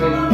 일생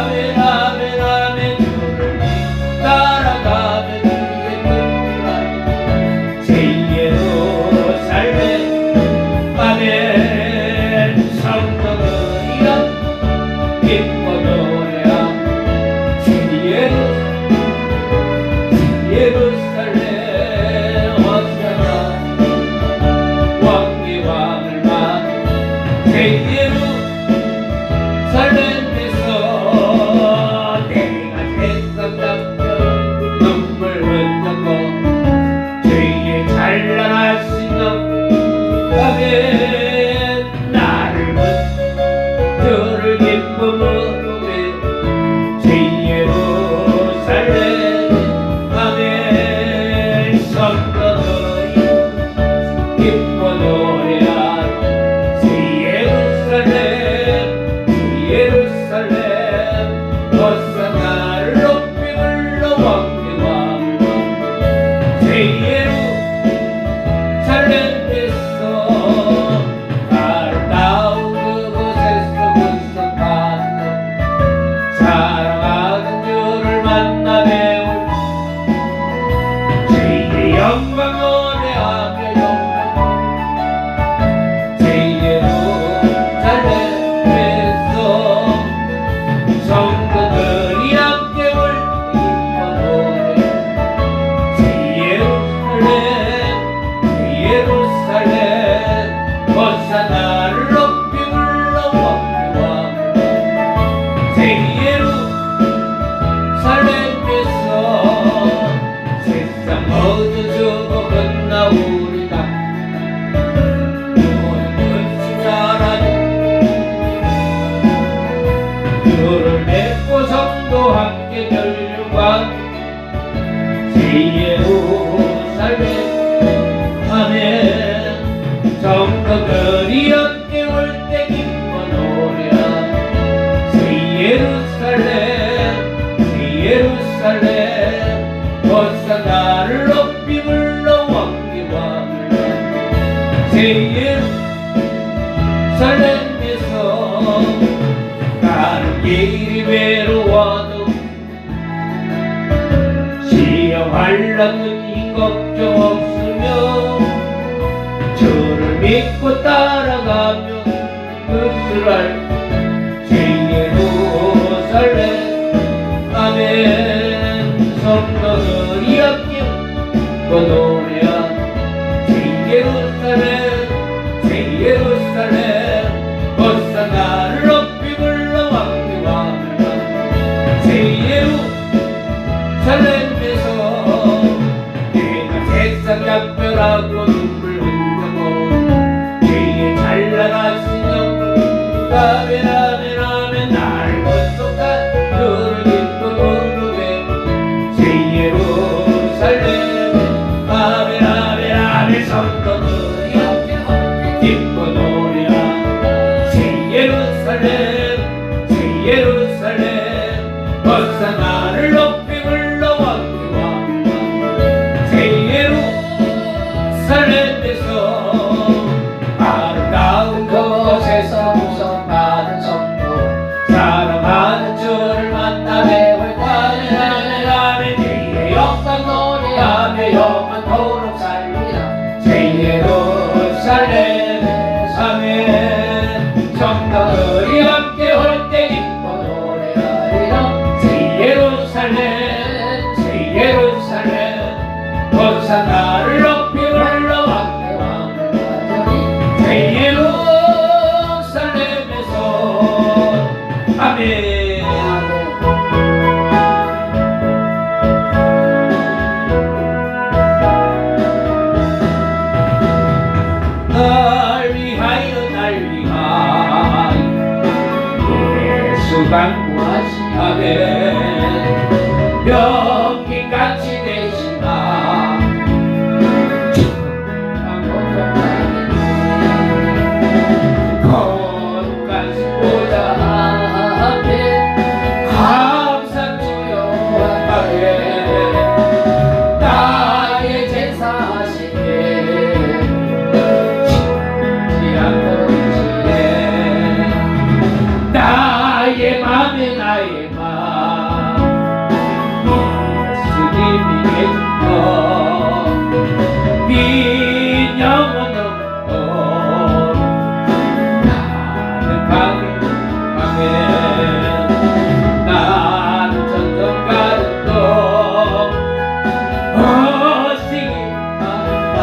아멘 Hallelujah. 반과 시합에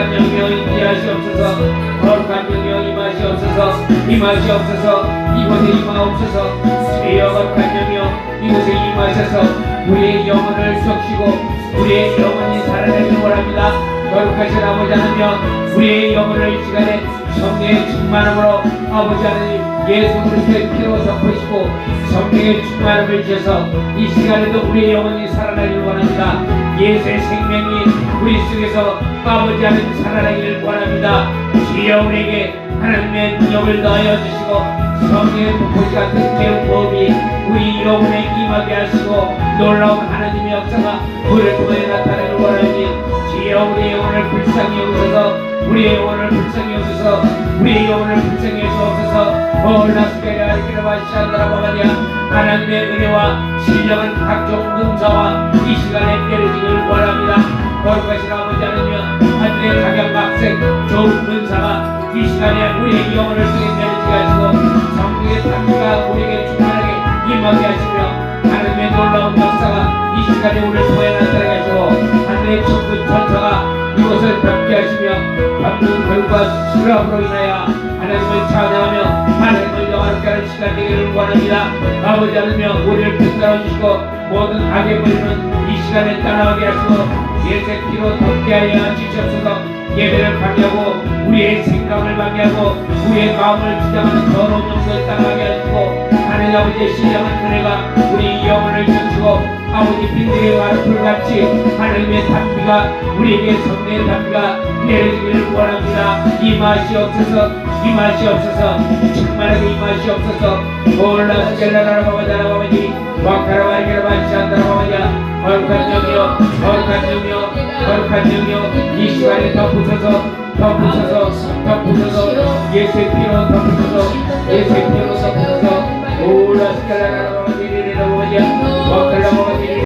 거룩한 영영 인지하시옵소서. 거룩한 영영 임하시옵소서. 임하시옵소서 이곳에 임하옵소서 주여 거룩한 영영 이곳에 임하셔서 우리의 영혼을 적시고 우리의 영혼이 살아내길 원합니다. 거룩하신 아버지 하나님 우리의 영혼을 이 시간에 성령의 충만함으로 아버지 하나님 예수 그리스도의 피로 덮으시고 성령의 충만함을 주셔서 이 시간에도 우리의 영혼이 살아나길 원합니다 예수의 생명이 우리 속에서 아버지 하나님 살아나기를 원합니다. 주여 우리에게 하나님의 능력을 더하여 주시고 성령의 불꽃이 같은 배운 법이 우리 영혼에 임하게 하시고 놀라운 하나님의 역사가 우리를 통해 나타나길 원하니 주여 우리의 영혼을 불쌍히 여기소서. 우리의 영혼을 불쌍히 여기소서. 우리의 영혼을 불쌍히 여기소서. 올라스게라 이기라 바시안다라 바바냐 하나님의 은혜와 신령한 각종 능사와 이 시간에 내려지길 원합니다. 거룩하신 아버지 하나님 하늘의 각양각색 좋은 은사가 이 시간에 우리의 영혼을 통해 내려지게 하시고 성령의 담비가 우리에게 충만하게 임하게 하시며 하나님의 놀라운 역사가 이 시간에 우리를 통해 나타나게 하시고 하늘의 천군 천사가 이곳을 덮게 하시며 받는 결과 수락으로 인하여 하나님을 찬양하며 하나님을 영화롭게 하는 시간 되기를 원합니다. 아버지 하나님 우리를 붙들어 주시고 모든 악의 물리는 이 시간에 떠나게 하시고 예수의 피로 덮게 하여 주시옵소서. 예배를 방해하고 우리의 생각을 방해하고 우리의 마음을 주장하는 더러운 영을 따라가게 하시고 하나님 아버지의 신령한 은혜가 우리 영혼을 적시고 아버지 빈들의 와르풀 같이 하나님의 담비가 우리에게 성령의 담비가 내려지기를 원합니다. 임하시옵소서 임하시옵소서 충만하게 임하시옵소서 올라스켈라라라 바바자라 바바지. 와카라 바이게라 바시안다라 바바자 거룩한 영이여 거룩한 영이여 거룩한 영이여. 이 시간에 덮으소서 덮으소서 Dios Capuzó y ese Dios Capuzó y ese Dios Capuzó Ulas Calarabas y Nirinoya